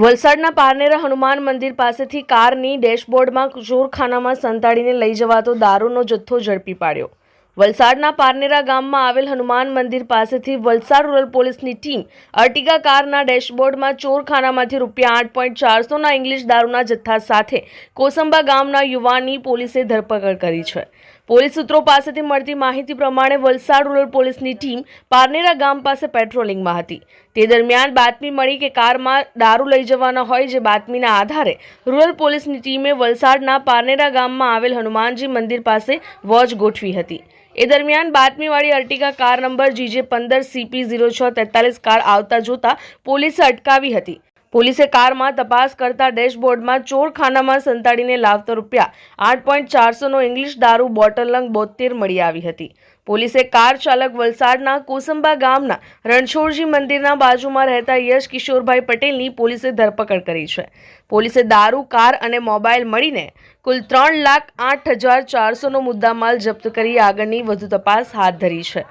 વલસાડના પારનેરા હનુમાન મંદિર પાસેથી કારની ડેશબોર્ડમાં ચોરખાનામાં સંતાડીને લઈ જવાતો દારૂનો જથ્થો ઝડપી પાડ્યો. વલસાડના પારનેરા ગામમાં આવેલ હનુમાન મંદિર પાસેથી વલસાડ રૂરલ પોલીસની ટીમ અર્ટિગા કારના ડેશબોર્ડમાં ચોરખાનામાંથી રૂપિયા આઠ પોઈન્ટ ચારસોના ઇંગ્લિશ દારૂના જથ્થા સાથે કોસંબા ગામના યુવાનની પોલીસે ધરપકડ કરી છે. પોલીસ સૂત્રો પાસેથી મળતી માહિતી પ્રમાણે વલસાડ રૂરલ પોલીસની ટીમ પારનેરા ગામ પાસે પેટ્રોલિંગમાં હતી. તે દરમિયાન બાતમી મળી કે કારમાં દારૂ લઈ જવાના હોય જે બાતમીના આધારે રૂરલ પોલીસની ટીમે વલસાડના પારનેરા ગામમાં આવેલ હનુમાનજી મંદિર પાસે વોચ ગોઠવી હતી. એ દરમિયાન બાતમીવાળી અર્ટિગા કાર નંબર જીજે પંદર સીપી ઝીરો છ તેતાલીસ કાર આવતા જોતા પોલીસે અટકાવી હતી. પોલીસે કારમાં તપાસ કરતા ડેશબોર્ડમાં ચોરખાનામાં સંતાડીને લાવતો રૂપિયા આઠ પોઈન્ટ ચારસોનો ઇંગ્લિશ દારૂ બોટલ નંગ બોતેર મળી આવી હતી. પોલીસે કાર ચાલક વલસાડના કોસંબા ગામના રણછોડજી મંદિરના બાજુમાં રહેતા યશ કિશોરભાઈ પટેલની પોલીસે ધરપકડ કરી છે. પોલીસે દારૂ, કાર અને મોબાઈલ મળીને કુલ ત્રણ લાખ આઠ હજાર ચારસોનો મુદ્દામાલ જપ્ત કરી આગળની વધુ તપાસ હાથ ધરી છે.